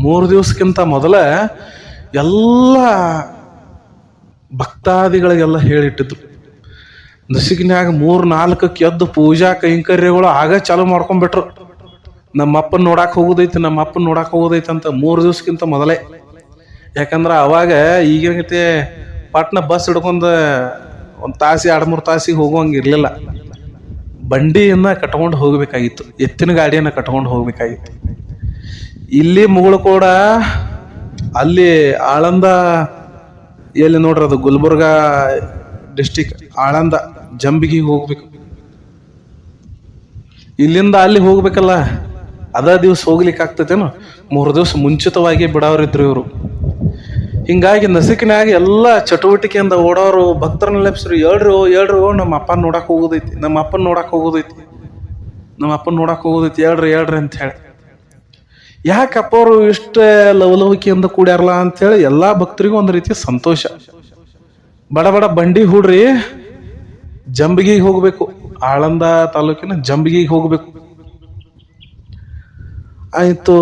ಮೂರು ದಿವಸಕ್ಕಿಂತ ಮೊದಲ ಎಲ್ಲ ಭಕ್ತಾದಿಗಳಿಗೆಲ್ಲ ಹೇಳಿಟ್ಟಿದ್ರು. ನಸಿಕಿನ್ಯಾಗ ಮೂರು ನಾಲ್ಕು ಎದ್ದು ಪೂಜಾ ಕೈಂಕರ್ಯಗಳು ಆಗ ಚಾಲು ಮಾಡ್ಕೊಂಡ್ಬಿಟ್ರು. ನಮ್ಮ ಅಪ್ಪನ ನೋಡಕ್ಕೆ ಹೋಗೋದೈತಿ ನಮ್ಮ ಅಪ್ಪನ ನೋಡಕ್ಕೆ ಹೋಗೋದೈತಿ ಅಂತ ಮೂರು ದಿವಸಕ್ಕಿಂತ ಮೊದಲೇ. ಯಾಕಂದ್ರ ಅವಾಗ ಈಗಿನ ಪಟ್ನ ಬಸ್ ಹಿಡ್ಕೊಂಡ ಒಂದು ತಾಸಿ, ಎರಡು ಮೂರು ತಾಸಿಗೆ ಹೋಗುವಂಗೆ ಇರಲಿಲ್ಲ. ಬಂಡಿಯನ್ನು ಕಟ್ಕೊಂಡು ಹೋಗಬೇಕಾಗಿತ್ತು. ಎತ್ತಿನ ಗಾಡಿಯನ್ನು ಕಟ್ಕೊಂಡು ಹೋಗಬೇಕಾಗಿತ್ತು. ಇಲ್ಲಿ ಮುಗಳು ಕೂಡ ಅಲ್ಲಿ ಆಳಂದ, ಎಲ್ಲಿ ನೋಡ್ರಿ ಅದು ಗುಲ್ಬರ್ಗ ಡಿಸ್ಟಿಕ್ ಆಳಂದ, ಜಂಬಿಗೆ ಹೋಗ್ಬೇಕು. ಇಲ್ಲಿಂದ ಅಲ್ಲಿ ಹೋಗ್ಬೇಕಲ್ಲ, ಅದ ದಿವ್ಸ ಹೋಗ್ಲಿಕ್ಕೆ ಆಗ್ತೈತೇನು ಮೂರು ದಿವಸ ಮುಂಚಿತವಾಗಿ ಬಿಡೋರಿದ್ರು ಇವರು. ಹಿಂಗಾಗಿ ನಸಿಕಿನಾಗ ಎಲ್ಲ ಚಟುವಟಿಕೆಯಿಂದ ಓಡೋರು ಭಕ್ತರನ್ನ ಲೆಪ್ಸ್ರು ಹೇಳ್ರು ಓ ನಮ್ಮ ಅಪ್ಪನ ನೋಡಕ್ ಹೋಗೋದೈತಿ. ನಮ್ಮ ಅಪ್ಪನ ನೋಡಕ್ ಹೋಗೋದೈತಿ. ನಮ್ಮ ಅಪ್ಪನ ನೋಡಕ್ ಹೋಗೋದೈತಿ. ಹೇಳ್ರಿ ಹೇಳ್ರಿ ಅಂತ ಹೇಳಿ. ಯಾಕಪ್ಪ ಅವರು ಇಷ್ಟ ಲವಲವಿಕೆಯಿಂದ ಕೂಡ್ಯಾರಲ್ಲ ಅಂತೇಳಿ ಎಲ್ಲಾ ಭಕ್ತರಿಗೂ ಒಂದು ರೀತಿ ಸಂತೋಷ. ಬಡ ಬಡ ಬಂಡಿ ಹೂಡ್ರಿ, ಜಂಬಿಗಿಗೆ ಹೋಗಬೇಕು. ಆಳಂದ ತಾಲೂಕಿನ ಜಂಬಿಗಿಗೆ ಹೋಗಬೇಕು. ಆಯಿತು,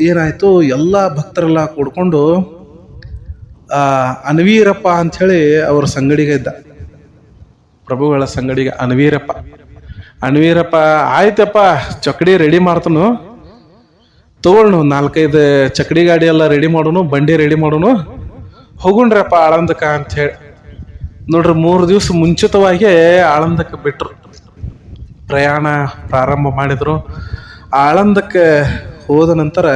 ಏನಾಯ್ತು, ಎಲ್ಲ ಭಕ್ತರೆಲ್ಲ ಕೂಡ್ಕೊಂಡು ಅನ್ವೀರಪ್ಪ ಅಂಥೇಳಿ ಅವ್ರ ಸಂಗಡಿಗ ಇದ್ದ. ಪ್ರಭುಗಳ ಸಂಗಡಿಗ ಅನ್ವೀರಪ್ಪ. ಅನ್ವೀರಪ್ಪ, ಆಯ್ತಪ್ಪ, ಚಕಡಿ ರೆಡಿ ಮಾಡ್ತನು. ತಗೊಳ್ನು, ನಾಲ್ಕೈದು ಚಕಡಿ ಗಾಡಿ ಎಲ್ಲ ರೆಡಿ ಮಾಡೋನು, ಬಂಡಿ ರೆಡಿ ಮಾಡೋನು. ಹೋಗುಣ್ರಪ್ಪ ಆಳಂದಕ್ಕ ಅಂತ ಹೇಳಿ ನೋಡ್ರಿ, ಮೂರು ದಿವಸ ಮುಂಚಿತವಾಗಿ ಆಳಂದಕ್ಕೆ ಬಿಟ್ರು. ಪ್ರಯಾಣ ಪ್ರಾರಂಭ ಮಾಡಿದ್ರು. ಆಳಂದಕ್ಕೆ ಹೋದ ನಂತರ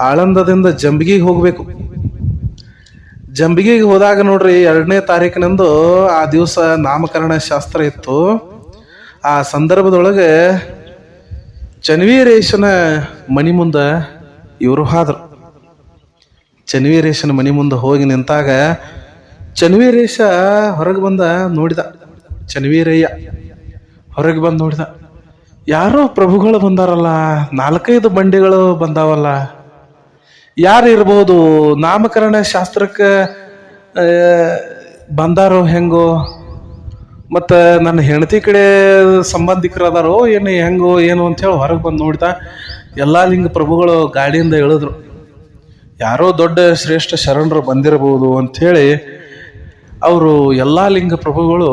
ಆಳಂದದಿಂದ ಜಂಬಿಗೆ ಹೋಗ್ಬೇಕು. ಜಂಬಿಗಿಗೆ ಹೋದಾಗ ನೋಡ್ರಿ, ಎರಡನೇ ತಾರೀಕಿನಂದು ಆ ದಿವಸ ನಾಮಕರಣ ಶಾಸ್ತ್ರ ಇತ್ತು. ಆ ಸಂದರ್ಭದೊಳಗೆ ಚನ್ವೀರೇಶನ ಮನಿ ಮುಂದೆ ಇವರು ಹಾದ್ರು. ಚನ್ವೀರೇಶನ ಮನಿ ಮುಂದೆ ಹೋಗಿ ನಿಂತಾಗ ಚನ್ವೀರೇಶ ಹೊರಗೆ ಬಂದ ನೋಡಿದ. ಚನ್ವೀರಯ್ಯ ಹೊರಗೆ ಬಂದು ನೋಡಿದ. ಯಾರೋ ಪ್ರಭುಗಳು ಬಂದಾರಲ್ಲ, ನಾಲ್ಕೈದು ಬಂಡಿಗಳು ಬಂದಾವಲ್ಲ. ಯಾರು ಇರ್ಬೋದು ನಾಮಕರಣ ಶಾಸ್ತ್ರಕ್ಕೆ ಬಂದಾರೋ ಹೆಂಗೋ? ಮತ್ತು ನನ್ನ ಹೆಂಡತಿ ಕಡೆ ಸಂಬಂಧಿಕರು ಅದಾರೋ ಏನು ಹೆಂಗೋ, ಏನು ಅಂಥೇಳಿ ಹೊರಗೆ ಬಂದು ನೋಡ್ತಾ ಎಲ್ಲ ಲಿಂಗ ಪ್ರಭುಗಳು ಗಾಡಿಯಿಂದ ಇಳಿದ್ರು. ಯಾರೋ ದೊಡ್ಡ ಶ್ರೇಷ್ಠ ಶರಣರು ಬಂದಿರಬಹುದು ಅಂಥೇಳಿ ಅವರು ಎಲ್ಲ ಲಿಂಗ ಪ್ರಭುಗಳು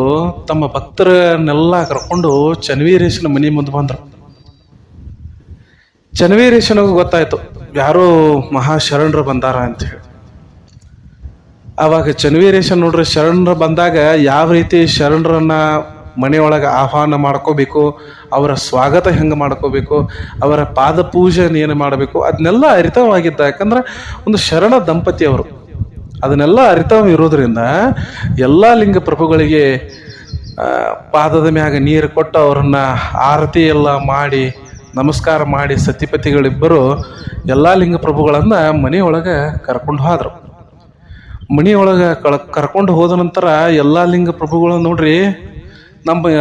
ತಮ್ಮ ಭಕ್ತರನ್ನೆಲ್ಲ ಕರ್ಕೊಂಡು ಚನ್ವೀರೇಶನ ಮನೆ ಮುಂದೆ ಬಂದರು. ಚನ್ನವೀರೇಶನಿಗೂ ಗೊತ್ತಾಯ್ತು. ಯಾರೋ ಮಹಾಶರಣರು ಬಂದಾರ ಅಂತ ಹೇಳಿ. ಅವಾಗ ಚನ್ವೀರೇಶನ್ ನೋಡ್ರಿ, ಶರಣರು ಬಂದಾಗ ಯಾವ ರೀತಿ ಶರಣರನ್ನ ಮನೆಯೊಳಗೆ ಆಹ್ವಾನ ಮಾಡ್ಕೋಬೇಕು, ಅವರ ಸ್ವಾಗತ ಹೆಂಗೆ ಮಾಡ್ಕೋಬೇಕು, ಅವರ ಪಾದ ಪೂಜೆ ಏನು ಮಾಡಬೇಕು ಅದನ್ನೆಲ್ಲ ಅರಿತವಾಗಿದ್ದ. ಯಾಕಂದ್ರೆ ಒಂದು ಶರಣ ದಂಪತಿ ಅವರು. ಅದನ್ನೆಲ್ಲ ಅರಿತವ ಇರೋದ್ರಿಂದ ಎಲ್ಲ ಲಿಂಗ ಪ್ರಭುಗಳಿಗೆ ಪಾದದ ಮ್ಯಾಗ ನೀರು ಕೊಟ್ಟು ಅವರನ್ನು ಆರತಿ ಎಲ್ಲ ಮಾಡಿ ನಮಸ್ಕಾರ ಮಾಡಿ ಸತಿಪತಿಗಳಿಬ್ಬರು ಎಲ್ಲ ಲಿಂಗ ಪ್ರಭುಗಳನ್ನು ಮನೆಯೊಳಗೆ ಕರ್ಕೊಂಡು ಹೋದರು. ಮನೆಯೊಳಗೆ ಕಳ, ಕರ್ಕೊಂಡು ಹೋದ ನಂತರ ಎಲ್ಲ ಲಿಂಗ ಪ್ರಭುಗಳು ನೋಡ್ರಿ, ನಮ್ಮ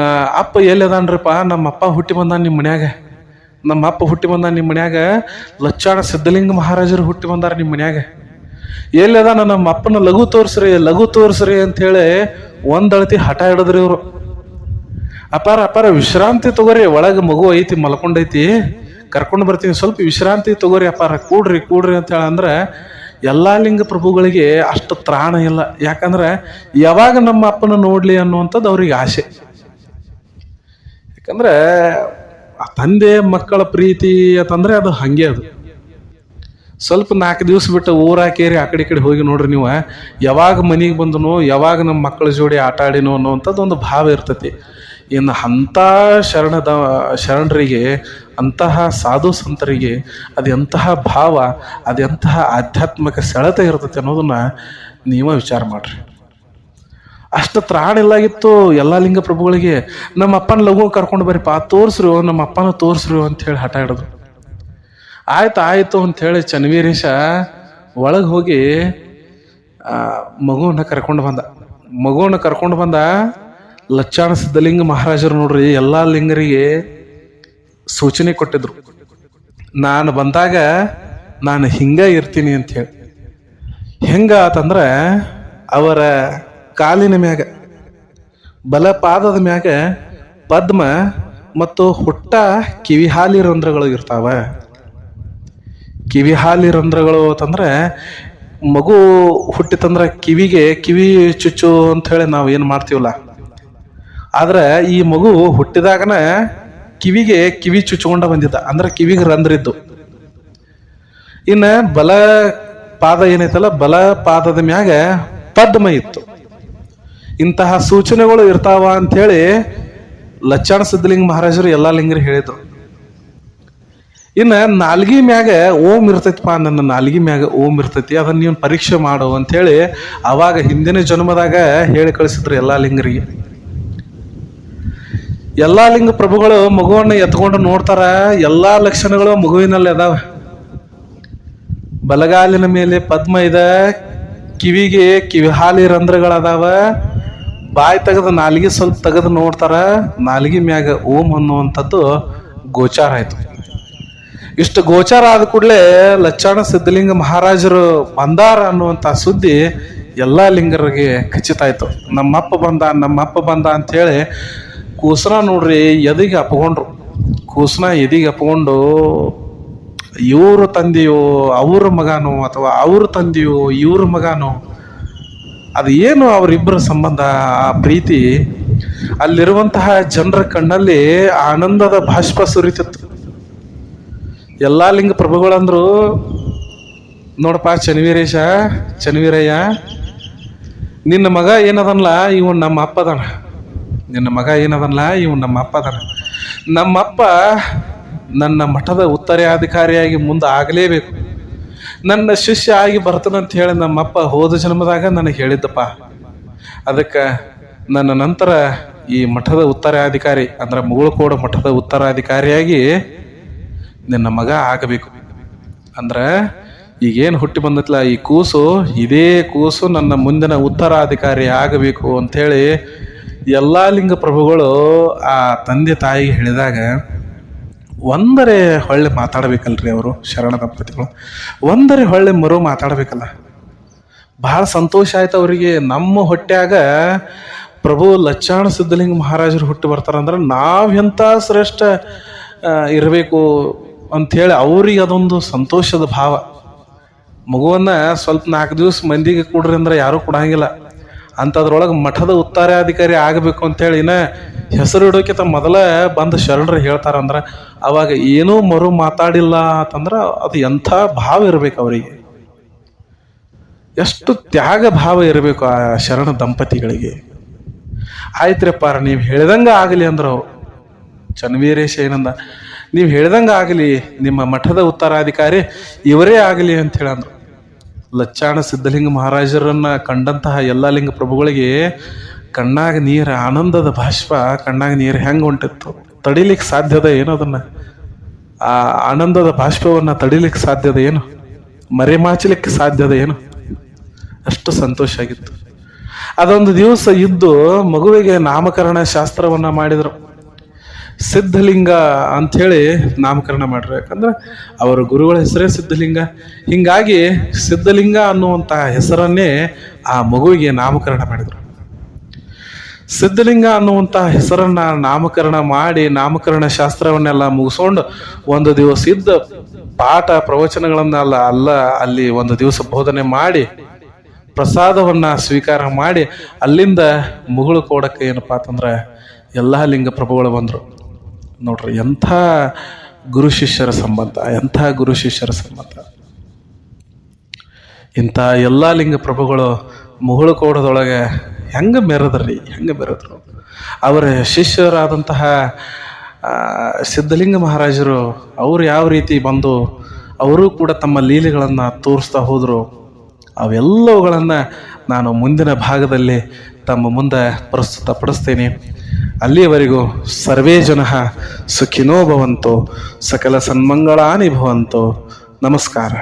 ಅಪ್ಪ ಎಲ್ಲಿದಾನ್ರಿಪ್ಪ ನಮ್ಮ ಅಪ್ಪ ಹುಟ್ಟಿ ಬಂದಾನ ನಿಮ್ಮ ಮನ್ಯಾಗ. ನಮ್ಮ ಅಪ್ಪ ಹುಟ್ಟಿ ಬಂದ ನಿಮ್ಮ ಮನ್ಯಾಗ. ಲಚ್ಚಾಣ ಸಿದ್ಧಲಿಂಗ ಮಹಾರಾಜರು ಹುಟ್ಟಿ ಬಂದಾರ ನಿಮ್ಮ ಮನ್ಯಾಗ. ಎಲ್ಲಿದಾನ ನಮ್ಮ ಅಪ್ಪನ ಲಘು ತೋರಿಸ್ರಿ ಲಘು ತೋರಿಸ್ರಿ ಅಂತೇಳಿ ಒಂದಳತಿ ಹಠ ಹಿಡಿದ್ರಿ ಇವರು. ಅಪಾರ ಅಪಾರ ವಿಶ್ರಾಂತಿ ತಗೋರಿ, ಒಳಗೆ ಮಗು ಐತಿ, ಮಲ್ಕೊಂಡೈತಿ. ಕರ್ಕೊಂಡು ಬರ್ತೀನಿ, ಸ್ವಲ್ಪ ವಿಶ್ರಾಂತಿ ತಗೋರಿ ಅಪಾರ, ಕೂಡ್ರಿ ಕೂಡ್ರಿ ಅಂತ ಹೇಳಂದ್ರೆ ಎಲ್ಲಾ ಲಿಂಗ ಪ್ರಭುಗಳಿಗೆ ಅಷ್ಟು ತ್ರಾಣ ಇಲ್ಲ. ಯಾಕಂದ್ರೆ ಯಾವಾಗ ನಮ್ಮ ಅಪ್ಪನ ನೋಡಲಿ ಅನ್ನುವಂಥದ್ದು ಅವ್ರಿಗೆ ಆಸೆ. ಯಾಕಂದ್ರೆ ಆ ತಂದೆ ಮಕ್ಕಳ ಪ್ರೀತಿ ಅಂತಂದ್ರೆ ಅದು ಹಂಗೆ ಅದು. ಸ್ವಲ್ಪ ನಾಲ್ಕು ದಿವಸ ಬಿಟ್ಟು ಊರಾಕೇರಿ ಆ ಕಡೆ ಕಡೆ ಹೋಗಿ ನೋಡ್ರಿ ನೀವು. ಯಾವಾಗ ಮನೆಗೆ ಬಂದನು, ಯಾವಾಗ ನಮ್ಮ ಮಕ್ಕಳ ಜೋಡಿ ಆಟ ಆಡಿನೋ ಒಂದು ಭಾವ ಇರ್ತತಿ. ಇನ್ನು ಅಂಥ ಶರಣದ, ಶರಣರಿಗೆ, ಅಂತಹ ಸಾಧು ಸಂತರಿಗೆ ಅದೆಂತಹ ಭಾವ, ಅದೆಂತಹ ಆಧ್ಯಾತ್ಮಿಕ ಸೆಳೆತ ಇರ್ತೈತೆ ಅನ್ನೋದನ್ನ ನೀವೇ ವಿಚಾರ ಮಾಡ್ರಿ. ಅಷ್ಟು ತ್ರಾಣ ಇಲ್ಲಾಗಿತ್ತು ಎಲ್ಲ ಲಿಂಗ ಪ್ರಭುಗಳಿಗೆ, ನಮ್ಮ ಅಪ್ಪನ ಲಘು ಕರ್ಕೊಂಡು ಬರ್ರಿಪ್ಪ ತೋರ್ಸ್ರು, ನಮ್ಮ ಅಪ್ಪನ ತೋರ್ಸ್ರಿ ಅಂತ ಹೇಳಿ ಹಠ ಹಿಡಿದ್ರು. ಆಯ್ತು, ಆಯಿತು ಅಂಥೇಳಿ ಚನ್ವೀರೇಶ ಒಳಗೆ ಹೋಗಿ ಮಗುವನ್ನ ಕರ್ಕೊಂಡು ಬಂದ. ಮಗುವನ್ನ ಕರ್ಕೊಂಡು ಬಂದ ಲಚ್ಚಾಣ ಸಿದ್ಧಲಿಂಗ ಮಹಾರಾಜರು ನೋಡ್ರಿ, ಎಲ್ಲ ಲಿಂಗರಿಗೆ ಸೂಚನೆ ಕೊಟ್ಟಿದ್ರು. ನಾನು ಬಂದಾಗ ನಾನು ಹಿಂಗ ಇರ್ತೀನಿ ಅಂತ ಹೇಳಿ. ಹೆಂಗ ಆತಂದ್ರೆ, ಅವರ ಕಾಲಿನ ಮ್ಯಾಗ, ಬಲಪಾದದ ಮ್ಯಾಗ ಪದ್ಮ ಮತ್ತು ಹುಟ್ಟ ಕಿವಿ ಹಾಲಿ ರಂಧ್ರಗಳು ಇರ್ತಾವ. ಕಿವಿ ಹಾಲಿ ರಂಧ್ರಗಳು ಅಂತಂದ್ರೆ, ಮಗು ಹುಟ್ಟಿತಂದ್ರೆ ಕಿವಿಗೆ ಕಿವಿ ಚುಚ್ಚು ಅಂತ ಹೇಳಿ ನಾವು ಏನು ಮಾಡ್ತೀವಲ್ಲ ಆದ್ರೆ ಈ ಮಗು ಹುಟ್ಟಿದಾಗನ ಕಿವಿಗೆ ಕಿವಿ ಚುಚ್ಕೊಂಡ ಬಂದಿದ್ದ. ಅಂದ್ರೆ ಕಿವಿಗೆ ರಂಧ್ರಿದ್ದು. ಇನ್ನ ಬಲ ಪಾದ ಏನೈತಲ್ಲ, ಬಲ ಪಾದದ ಮ್ಯಾಗ ಪದ್ಮ ಇತ್ತು. ಇಂತಹ ಸೂಚನೆಗಳು ಇರ್ತಾವ ಅಂಥೇಳಿ ಲಚ್ಚಾಣ ಸಿದ್ಧಲಿಂಗ ಮಹಾರಾಜರು ಎಲ್ಲಾ ಲಿಂಗರು ಹೇಳಿದ್ರು. ಇನ್ನ ನಾಲ್ಗಿ ಮ್ಯಾಗ ಓಂ ಪಾ ನನ್ನ ನಾಲ್ಗಿ ಮ್ಯಾಗ ಓಂ ಇರ್ತೈತಿ, ಅದನ್ನ ನೀವು ಪರೀಕ್ಷೆ ಮಾಡು ಅಂತೇಳಿ ಅವಾಗ ಹಿಂದಿನ ಜನ್ಮದಾಗ ಹೇಳಿ ಕಳಿಸಿದ್ರು ಎಲ್ಲಾ ಲಿಂಗರಿಗೆ. ಎಲ್ಲಾ ಲಿಂಗ ಪ್ರಭುಗಳು ಮಗುವನ್ನ ಎತ್ಕೊಂಡು ನೋಡ್ತಾರ, ಎಲ್ಲಾ ಲಕ್ಷಣಗಳು ಮಗುವಿನಲ್ಲಿ ಅದಾವ. ಬಲಗಾಲಿನ ಮೇಲೆ ಪದ್ಮ ಇದೆ, ಕಿವಿಗೆ ಕಿವಿ ಹಾಲಿ ರಂಧ್ರಗಳದಾವ. ಬಾಯಿ ತೆಗೆದು ನಾಲಿಗೆ ಸ್ವಲ್ಪ ತೆಗೆದು ನೋಡ್ತಾರ, ನಾಲಿಗೆ ಮ್ಯಾಗ ಓಂ ಅನ್ನುವಂಥದ್ದು ಗೋಚಾರ ಆಯ್ತು. ಇಷ್ಟು ಗೋಚಾರ ಆದ ಕೂಡಲೇ ಲಚ್ಚಾಣ ಸಿದ್ಧಲಿಂಗ ಮಹಾರಾಜರು ಬಂದಾರ ಅನ್ನುವಂಥ ಸುದ್ದಿ ಎಲ್ಲಾ ಲಿಂಗರಿಗೆ ಖಚಿತ ಆಯ್ತು. ನಮ್ಮಪ್ಪ ಬಂದ ನಮ್ಮಪ್ಪ ಬಂದ ಅಂತ ಹೇಳಿ ಕೂಸನ ನೋಡ್ರಿ ಎದಿಗೆ ಅಪ್ಕೊಂಡ್ರು. ಕೂಸನ ಎದಿಗೆ ಅಪ್ಕೊಂಡು ಇವ್ರ ತಂದೆಯೋ ಅವ್ರ ಮಗನೋ ಅಥವಾ ಅವ್ರ ತಂದೆಯೋ ಇವ್ರ ಮಗನೋ, ಅದು ಏನು ಅವರಿಬ್ಬರ ಸಂಬಂಧ ಆ ಪ್ರೀತಿ? ಅಲ್ಲಿರುವಂತಹ ಜನರ ಕಣ್ಣಲ್ಲಿ ಆನಂದದ ಭಾಷ್ಪ ಸುರಿತಿತ್ತು. ಎಲ್ಲ ಲಿಂಗ ಪ್ರಭುಗಳಂದ್ರು, ನೋಡಪ್ಪ ಚನ್ವೀರೇಶ ಚನ್ವೀರಯ್ಯ ನಿನ್ನ ಮಗ ಏನದನ್ಲ? ಇವನ್ ನಮ್ಮ ಅಪ್ಪ ಅದಾನ. ನಿನ್ನ ಮಗ ಏನದಲ್ಲ ಇವ್ ನಮ್ಮ ಅಪ್ಪ ಅದಾನ. ನಮ್ಮಪ್ಪ ನನ್ನ ಮಠದ ಉತ್ತರಾಧಿಕಾರಿಯಾಗಿ ಮುಂದೆ ಆಗಲೇಬೇಕು. ನನ್ನ ಶಿಷ್ಯ ಆಗಿ ಬರ್ತನಂತ ಹೇಳಿ ನಮ್ಮಪ್ಪ ಹೋದ ಜನ್ಮದಾಗ ನನಗೆ ಹೇಳಿದ್ದಪ್ಪ. ಅದಕ್ಕೆ ನನ್ನ ನಂತರ ಈ ಮಠದ ಉತ್ತರಾಧಿಕಾರಿ ಅಂದ್ರೆ ಮುಗಳಕೋಡ ಮಠದ ಉತ್ತರಾಧಿಕಾರಿಯಾಗಿ ನಿನ್ನ ಮಗ ಆಗಬೇಕು. ಅಂದ್ರೆ ಈಗೇನು ಹುಟ್ಟಿ ಬಂದತ್ಲ, ಈ ಕೂಸು, ಇದೇ ಕೂಸು ನನ್ನ ಮುಂದಿನ ಉತ್ತರಾಧಿಕಾರಿ ಆಗಬೇಕು ಅಂಥೇಳಿ ಎಲ್ಲ ಲಿಂಗ ಪ್ರಭುಗಳು ಆ ತಂದೆ ತಾಯಿಗೆ ಹೇಳಿದಾಗ ಒಂದರೆ ಹೊಳ್ಳೆ ಮಾತಾಡಬೇಕಲ್ರಿ ಅವರು ಶರಣ ದಂಪತಿಗಳು. ಒಂದರೆ ಹೊಳ್ಳೆ ಮರು ಮಾತಾಡಬೇಕಲ್ಲ. ಬಹಳ ಸಂತೋಷ ಆಯ್ತು ಅವರಿಗೆ. ನಮ್ಮ ಹೊಟ್ಟ್ಯಾಗ ಪ್ರಭು ಲಚ್ಚಾಣ ಸಿದ್ಧಲಿಂಗ ಮಹಾರಾಜರು ಹುಟ್ಟಿ ಬರ್ತಾರಂದ್ರೆ ನಾವೆಂಥ ಶ್ರೇಷ್ಠ ಇರಬೇಕು ಅಂಥೇಳಿ ಅವ್ರಿಗೆ ಅದೊಂದು ಸಂತೋಷದ ಭಾವ. ಮಗುವನ್ನ ಸ್ವಲ್ಪ ನಾಲ್ಕು ದಿವಸ ಮಂದಿಗೆ ಕೊಡ್ರಿ ಅಂದ್ರೆ ಯಾರೂ ಕೊಡಂಗಿಲ್ಲ. ಅಂಥದ್ರೊಳಗೆ ಮಠದ ಉತ್ತರಾಧಿಕಾರಿ ಆಗಬೇಕು ಅಂತೇಳಿ ಇನ್ನ ಹೆಸರು ಇಡೋಕ್ಕಿಂತ ಮೊದಲ ಬಂದು ಶರಣರು ಹೇಳ್ತಾರಂದ್ರೆ, ಅವಾಗ ಏನೂ ಮರು ಮಾತಾಡಿಲ್ಲ ಅಂತಂದ್ರೆ ಅದು ಎಂಥ ಭಾವ ಇರಬೇಕು ಅವರಿಗೆ. ಎಷ್ಟು ತ್ಯಾಗ ಭಾವ ಇರಬೇಕು ಆ ಶರಣ ದಂಪತಿಗಳಿಗೆ. ಆಯ್ತ್ರಪ್ಪ ನೀವು ಹೇಳ್ದಂಗೆ ಆಗಲಿ ಅಂದ್ರು ಚನ್ವೀರೇಶ ಏನಂದ, ನೀವು ಹೇಳ್ದಂಗೆ ಆಗಲಿ, ನಿಮ್ಮ ಮಠದ ಉತ್ತರಾಧಿಕಾರಿ ಇವರೇ ಆಗಲಿ ಅಂತ ಹೇಳಂದ್ರು. ಲಚ್ಚಾಣ ಸಿದ್ಧಲಿಂಗ ಮಹಾರಾಜರನ್ನ ಕಂಡಂತಹ ಎಲ್ಲ ಲಿಂಗ ಪ್ರಭುಗಳಿಗೆ ಕಣ್ಣಾಗ ನೀರು ಆನಂದದ ಭಾಷ್ಪ ಕಣ್ಣಾಗ ನೀರು ಹೆಂಗೆ ಹೊಂಟಿತ್ತು? ತಡಿಲಿಕ್ಕೆ ಸಾಧ್ಯದ ಏನು ಅದನ್ನ? ಆ ಆನಂದದ ಭಾಷ್ಪವನ್ನು ತಡಿಲಿಕ್ಕೆ ಸಾಧ್ಯದ ಏನು? ಮರೆಮಾಚಲಿಕ್ಕೆ ಸಾಧ್ಯದ ಏನು? ಅಷ್ಟು ಸಂತೋಷ ಆಗಿತ್ತು. ಅದೊಂದು ದಿವಸ ಇದ್ದು ಮಗುವಿಗೆ ನಾಮಕರಣ ಶಾಸ್ತ್ರವನ್ನ ಮಾಡಿದರು. ಸಿದ್ಧಲಿಂಗ ಅಂಥೇಳಿ ನಾಮಕರಣ ಮಾಡ್ರು. ಯಾಕಂದ್ರೆ ಅವರ ಗುರುಗಳ ಹೆಸರೇ ಸಿದ್ಧಲಿಂಗ. ಹಿಂಗಾಗಿ ಸಿದ್ಧಲಿಂಗ ಅನ್ನುವಂಥ ಹೆಸರನ್ನೇ ಆ ಮಗುವಿಗೆ ನಾಮಕರಣ ಮಾಡಿದರು. ಸಿದ್ಧಲಿಂಗ ಅನ್ನುವಂಥ ಹೆಸರನ್ನ ನಾಮಕರಣ ಮಾಡಿ ನಾಮಕರಣ ಶಾಸ್ತ್ರವನ್ನೆಲ್ಲ ಮುಗಿಸ್ಕೊಂಡು ಒಂದು ದಿವಸ ಇದ್ದ ಪಾಠ ಪ್ರವಚನಗಳನ್ನೆಲ್ಲ ಅಲ್ಲ, ಅಲ್ಲಿ ಒಂದು ದಿವಸ ಬೋಧನೆ ಮಾಡಿ ಪ್ರಸಾದವನ್ನ ಸ್ವೀಕಾರ ಮಾಡಿ ಅಲ್ಲಿಂದ ಮುಗುಳು ಕೊಡಕ್ಕೆ ಏನಪ್ಪಾ ಅಂತಂದ್ರೆ ಎಲ್ಲ ಲಿಂಗ ಪ್ರಭುಗಳು ಬಂದರು. ನೋಡ್ರಿ, ಎಂಥ ಗುರು ಶಿಷ್ಯರ ಸಂಬಂಧ, ಎಂಥ ಗುರು ಶಿಷ್ಯರ ಸಂಬಂಧ. ಇಂಥ ಎಲ್ಲ ಲಿಂಗ ಪ್ರಭುಗಳು ಮುಗುಳು ಕೋಡದೊಳಗೆ ಹೆಂಗೆ ಮೆರೆದ್ರಿ, ಹೆಂಗೆ ಮೆರೆದ್ರು. ಅವರ ಶಿಷ್ಯರಾದಂತಹ ಸಿದ್ಧಲಿಂಗ ಮಹಾರಾಜರು ಅವರು ಯಾವ ರೀತಿ ಬಂದು ಅವರು ಕೂಡ ತಮ್ಮ ಲೀಲೆಗಳನ್ನು ತೋರಿಸ್ತಾ ಹೋದರು, ಅವೆಲ್ಲವುಗಳನ್ನು ನಾನು ಮುಂದಿನ ಭಾಗದಲ್ಲಿ ತಮ್ಮ ಮುಂದೆ ಪ್ರಸ್ತುತಪಡಿಸ್ತೇನೆ. ಅಲ್ಲಿಯವರೆಗೂ ಸರ್ವೇ ಜನ ಸುಖಿನೋ ಭವಂತೋ ಸಕಲ ಸನ್ಮಂಗಳಾನಿ ಭವಂತೋ. ನಮಸ್ಕಾರ.